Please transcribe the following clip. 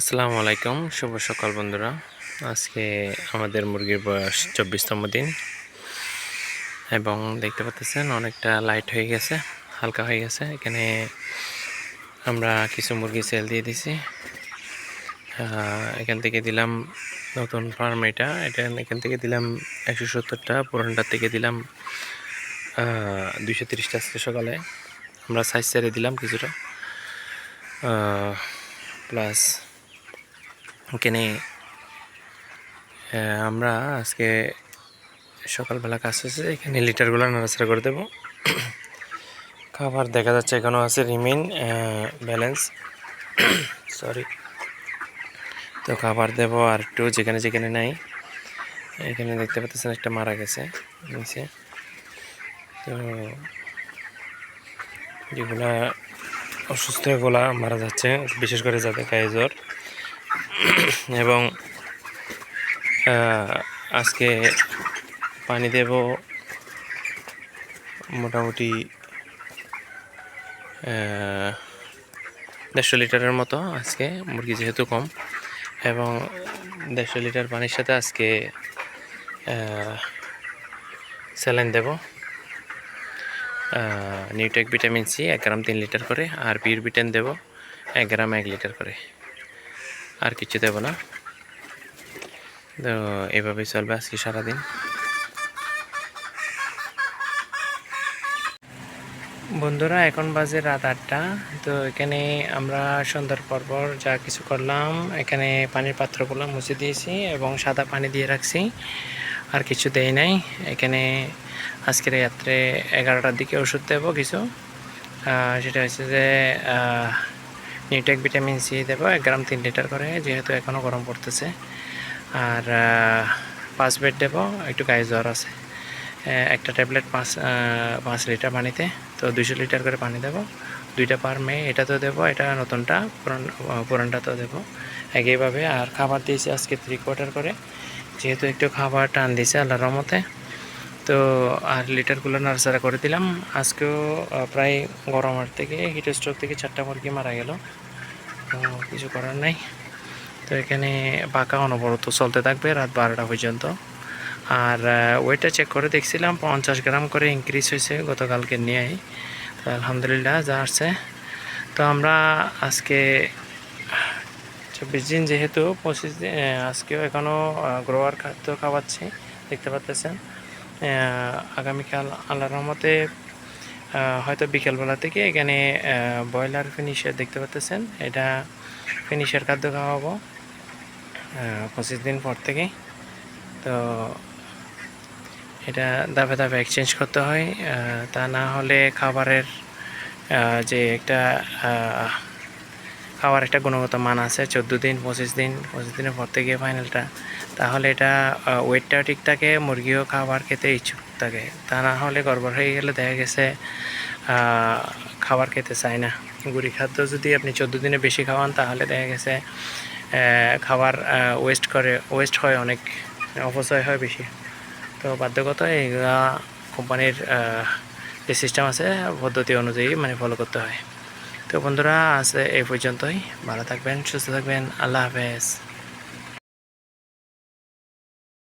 আসসালামু আলাইকুম, শুভ সকাল বন্ধুরা। আজকে আমাদের মুরগির বয়স চব্বিশতম দিন। এবং দেখতে পাচ্ছেন অনেকটা লাইট হয়ে গেছে, হালকা হয়ে গেছে। এখানে আমরা কিছু মুরগি সেল দিয়ে দিছি। এখান থেকে দিলাম নতুন ফার্ম এটা। এটা এখান থেকে দিলাম একশো সত্তরটা পুরানটার থেকে দিলাম দুইশো তিরিশটা আজকে সকালে। আমরা সাইজ ছেড়ে দিলাম কিছুটা। প্লাস এখানে আমরা আজকে সকালবেলা কাজ হচ্ছে এখানে লিটারগুলো নাড়াচাড়া করে দেবো। খাবার দেখা যাচ্ছে এখনও আছে রিমেন ব্যালেন্স। সরি তো খাবার দেবো আর একটু যেখানে যেখানে নাই, এখানে দেখতে পাচ্ছেন একটা মারা গেছে নিচে। তো যেগুলা অসুস্থ এগুলা মারা যাচ্ছে, বিশেষ করে যাদের গায়ে জ্বর। এবং আজকে পানি দেব মোটামুটি দেড়শো লিটারের মতো আজকে, মুরগি যেহেতু কম, এবং দেড়শো লিটার পানির সাথে আজকে স্যালাইন দেব। নিউটেক ভিটামিন সি, এক গ্রাম তিন লিটার করে, আর পিউর ভিটামিন দেব, এক গ্রাম এক লিটার করে। আর কিছু দেব না। তো এভাবেই চলবে আজকে সারাদিন। বন্ধুরা, এখন বাজে রাত আটটা। তো এখানে আমরা সন্ধ্যার পর পর যা কিছু করলাম, এখানে পানির পাত্রগুলো মুছে দিয়েছি এবং সাদা পানি দিয়ে রাখছি। আর কিছু দেই নাই। এখানে আজকের রাত্রে এগারোটার দিকে ওষুধ দেবো কিছু। সেটা হচ্ছে যে নিউটেক ভিটামিন সি দেবো এক গ্রাম তিন লিটার করে যেহেতু এখনও গরম পড়তেছে। আর পাঁচ বেড দেবো একটু গায়ে জ্বর আছে। একটা ট্যাবলেট পাঁচ পাঁচ লিটার পানিতে তো দুশো লিটার করে পানি দেবো। দুইটা পার মেয়ে তো দেবো এটা নতুনটা পুরান আহ, পুরানটাতেও দেবো। একইভাবে আর খাবার দিয়েছি আজকে থ্রি কোয়ার্টার করে। যেহেতু একটু খাবার টান দিয়েছে আল্লাহর রহমতে তো আর লিটারগুলো নার্সারা করে দিলাম। আজকেও প্রায় গরমের থেকে হিট স্ট্রোক থেকে চারটা মুরগি মারা গেল। তো কিছু করার নাই। তো এখানে পাকা অনবরত চলতে থাকবে রাত বারোটা পর্যন্ত। আর ওয়েটটা চেক করে দেখছিলাম, পঞ্চাশ গ্রাম করে ইনক্রিজ হয়েছে গতকালকে নিয়ে তো আলহামদুলিল্লাহ যা আসছে। তো আমরা আজকে চব্বিশ দিন যেহেতু পঁচিশ দিন আজকেও এখনও গ্রোয়ার খাদ্য খাওয়াচ্ছি, দেখতে পাচ্ছেন। আগামীকাল আল্লাহ রহমতে হয়তো বিকেলবেলা থেকে এখানে ব্রয়লার ফিনিশার দেখতে পাচ্ছেন এটা ফিনিশার খাদ্য খাওয়াবো পঁচিশ দিন পর থেকে। তো এটা ধাপে ধাপে এক্সচেঞ্জ করতে হয়। তা না হলে খাবারের যে একটা খাবার একটা গুণগত মান আছে, চোদ্দ দিন, পঁচিশ দিন, পঁচিশ দিনের পর থেকে ফাইনালটা, তাহলে এটা ওয়েটটা ঠিক থাকে, মুরগিও খাবার খেতে ইচ্ছুক থাকে। তা না হলে গড়বড় হয়ে গেলে দেখা গেছে খাবার খেতে চায় না। গুড়ি খাদ্য যদি আপনি চোদ্দ দিনে বেশি খাওয়ান, তাহলে দেখা গেছে খাবার ওয়েস্ট করে ওয়েস্ট হয় অনেক, অপচয় হয় বেশি। তো বাধ্যগত, এইগুলা কোম্পানির যে সিস্টেম আছে, পদ্ধতি অনুযায়ী মানে ফলো করতে হয়। তো বন্ধুরা আছে এই পর্যন্তই। ভালো থাকবেন সুস্থ থাকবেন আল্লাহ হাফেজ।